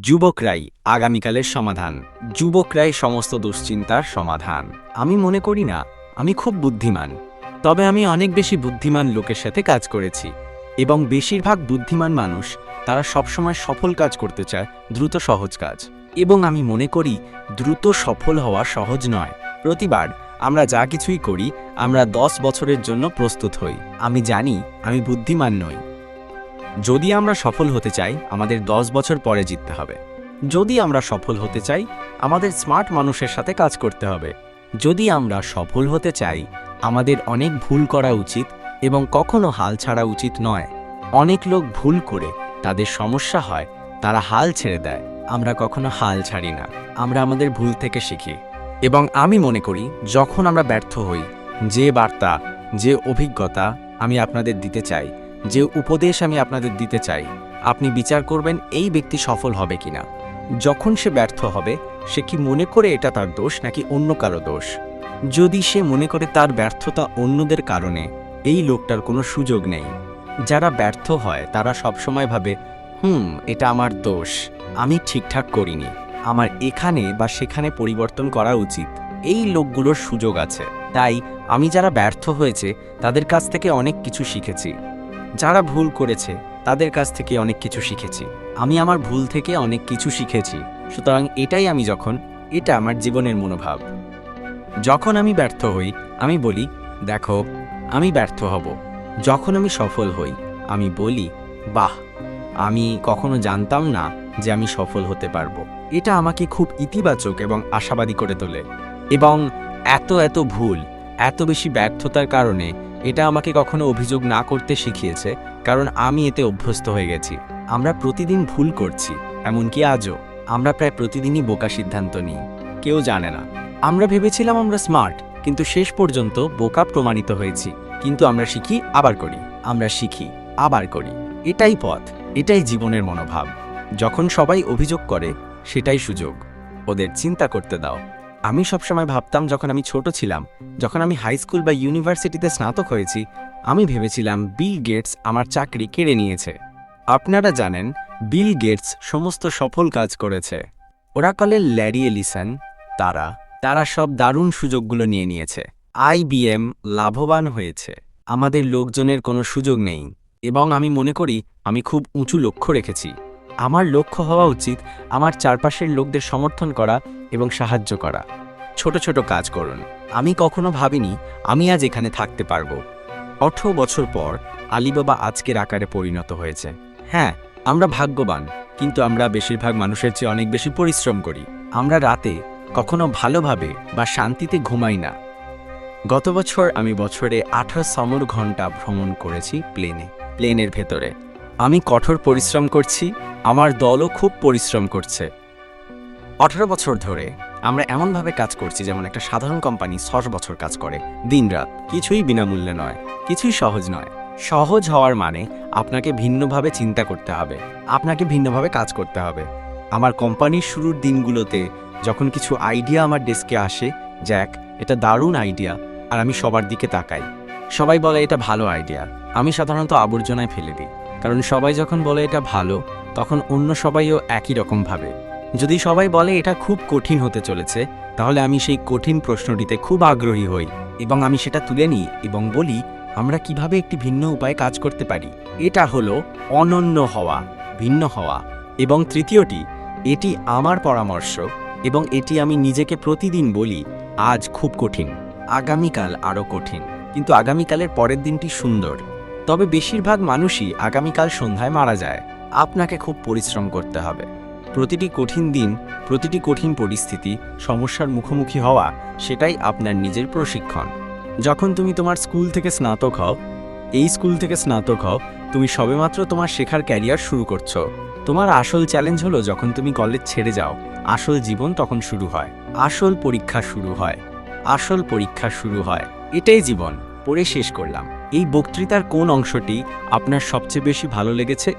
যুবকরাই আগামীকালের সমাধান। যুবকরাই সমস্ত দুশ্চিন্তার সমাধান। আমি মনে করি না, আমি খুব বুদ্ধিমান। তবে আমি অনেক বেশি বুদ্ধিমান লোকের সাথে কাজ করেছি। এবং বেশিরভাগ বুদ্ধিমান মানুষ, তারা সবসময় সফল কাজ করতে চায়, দ্রুত সহজ কাজ। এবং আমি মনে করি, দ্রুত সফল হওয়া সহজ নয়। প্রতিবার আমরা যা কিছুই করি, আমরা দশ বছরের জন্য প্রস্তুত হই। আমি জানি, আমি বুদ্ধিমান নই। যদি আমরা সফল হতে চাই, আমাদের দশ বছর পরে জিততে হবে। যদি আমরা সফল হতে চাই, আমাদের স্মার্ট মানুষের সাথে কাজ করতে হবে। যদি আমরা সফল হতে চাই, আমাদের অনেক ভুল করা উচিত এবং কখনো হাল ছাড়া উচিত নয়। অনেক লোক ভুল করে তাদের সমস্যা হয়, তারা হাল ছেড়ে দেয়। আমরা কখনো হাল ছাড়ি না। আমরা আমাদের ভুল থেকে শিখি। এবং আমি মনে করি, যখন আমরা ব্যর্থ হই, যে বার্তা, যে অভিজ্ঞতা আমি আপনাদের দিতে চাই যে উপদেশ আমি আপনাদের দিতে চাই, আপনি বিচার করবেন এই ব্যক্তি সফল হবে কিনা। যখন সে ব্যর্থ হবে, সে কি মনে করে এটা তার দোষ নাকি অন্য কারও দোষ? যদি সে মনে করে তার ব্যর্থতা অন্যদের কারণে, এই লোকটার কোনো সুযোগ নেই। যারা ব্যর্থ হয়, তারা সবসময় ভাবে, হুম, এটা আমার দোষ। আমি ঠিকঠাক করিনি। আমার এখানে বা সেখানে পরিবর্তন করা উচিত। এই লোকগুলোর সুযোগ আছে। তাই, আমি যারা ব্যর্থ হয়েছে, তাদের কাছ থেকে অনেক কিছু শিখেছি। যারা ভুল করেছে, তাদের কাছ থেকে অনেক কিছু শিখেছি। আমি আমার ভুল থেকে অনেক কিছু শিখেছি। সুতরাং এটাই আমি যখন, এটা আমার জীবনের মনোভাব। যখন আমি ব্যর্থ হই, আমি বলি, দেখো, আমি ব্যর্থ হব। যখন আমি সফল হই, আমি বলি, বাহ, আমি কখনো জানতাম না যে আমি সফল হতে পারব। এটা আমাকে খুব ইতিবাচক এবং আশাবাদী করে তোলে। এবং এত এত ভুল, এত বেশি ব্যর্থতার কারণে এটা আমাকে কখনো অভিযোগ না করতে শিখিয়েছে, কারণ আমি এতে অভ্যস্ত হয়ে গেছি। আমরা প্রতিদিন ভুল করছি, এমনকি আজও। আমরা প্রায় প্রতিদিনই বোকা সিদ্ধান্ত নিই। কেউ জানে না। আমরা ভেবেছিলাম আমরা স্মার্ট, কিন্তু শেষ পর্যন্ত বোকা প্রমাণিত হয়েছি। কিন্তু আমরা শিখি, আবার করি। আমরা শিখি, আবার করি। এটাই পথ, এটাই জীবনের মনোভাব। যখন সবাই অভিযোগ করে, সেটাই সুযোগ। ওদের চিন্তা করতে দাও। আমি সবসময় ভাবতাম যখন আমি ছোট ছিলাম, যখন আমি হাই স্কুল বা ইউনিভার্সিটিতে স্নাতক হয়েছি, আমি ভেবেছিলাম বিল গেটস আমার চাকরি কেড়ে নিয়েছে। আপনারা জানেন বিল গেটস সমস্ত সফল কাজ করেছে। ওরাকলের ল্যারি এলিসন তারা তারা সব দারুণ সুযোগগুলো নিয়ে নিয়েছে। আইবিএম লাভবান হয়েছে। আমাদের লোকজনের কোনো সুযোগ নেই। এবং আমি মনে করি, আমি খুব উঁচু লক্ষ্য রেখেছি। আমার লক্ষ্য হওয়া উচিত আমার চারপাশের লোকদের সমর্থন করা এবং সাহায্য করা। ছোট ছোট কাজ করুন। আমি কখনো ভাবিনি আমি আজ এখানে থাকতে পারব। আঠেরো বছর পর আলিবাবা আজকের আকারে পরিণত হয়েছে। হ্যাঁ আমরা ভাগ্যবান, কিন্তু আমরা বেশিরভাগ মানুষের চেয়ে অনেক বেশি পরিশ্রম করি। আমরা রাতে কখনো ভালোভাবে বা শান্তিতে ঘুমাই না। গত বছর আমি বছরে আঠারো সমর ঘণ্টা ভ্রমণ করেছি প্লেনে, প্লেনের ভেতরে। আমি কঠোর পরিশ্রম করছি, আমার দলও খুব পরিশ্রম করছে। আঠারো বছর ধরে আমরা এমনভাবে কাজ করছি যেমন একটা সাধারণ কোম্পানি ছশ বছর কাজ করে, দিনরাত। কিছুই বিনামূল্যে নয়, কিছুই সহজ নয়। সহজ হওয়ার মানে আপনাকে ভিন্নভাবে চিন্তা করতে হবে, আপনাকে ভিন্নভাবে কাজ করতে হবে। আমার কোম্পানির শুরুর দিনগুলোতে যখন কিছু আইডিয়া আমার ডেস্কে আসে, জ্যাক, এটা দারুণ আইডিয়া, আর আমি সবার দিকে তাকাই। সবাই বলে, এটা ভালো আইডিয়া। আমি সাধারণত আবর্জনায় ফেলে দিই। কারণ সবাই যখন বলে এটা ভালো, তখন অন্য সবাইও একই রকম ভাবে। যদি সবাই বলে এটা খুব কঠিন হতে চলেছে, তাহলে আমি সেই কঠিন প্রশ্নটিতে খুব আগ্রহী হই এবং আমি সেটা তুলে নিই এবং বলি, আমরা কীভাবে একটি ভিন্ন উপায়ে কাজ করতে পারি? এটা হলো অনন্য হওয়া, ভিন্ন হওয়া। এবং তৃতীয়টি, এটি আমার পরামর্শ এবং এটি আমি নিজেকে প্রতিদিন বলি, আজ খুব কঠিন, আগামীকাল আরও কঠিন। কিন্তু আগামীকালের পরের দিনটি সুন্দর। তবে বেশিরভাগ মানুষই আগামীকাল সন্ধ্যায় মারা যায়। আপনাকে খুব পরিশ্রম করতে হবে। প্রতিটি কঠিন দিন, প্রতিটি কঠিন পরিস্থিতি, সমস্যার মুখোমুখি হওয়া, সেটাই আপনার নিজের প্রশিক্ষণ। যখন তুমি তোমার স্কুল থেকে স্নাতক হও, এই স্কুল থেকে স্নাতক হও, তুমি সবেমাত্র তোমার শেখার ক্যারিয়ার শুরু করছ। তোমার আসল চ্যালেঞ্জ হলো যখন তুমি কলেজ ছেড়ে যাও, আসল জীবন তখন শুরু হয়। আসল পরীক্ষা শুরু হয়। আসল পরীক্ষা শুরু হয়। এটাই জীবন। পড়ে শেষ করলাম। এই বক্তৃতার কোন অংশটি আপনার সবচেয়ে বেশি ভালো লেগেছে?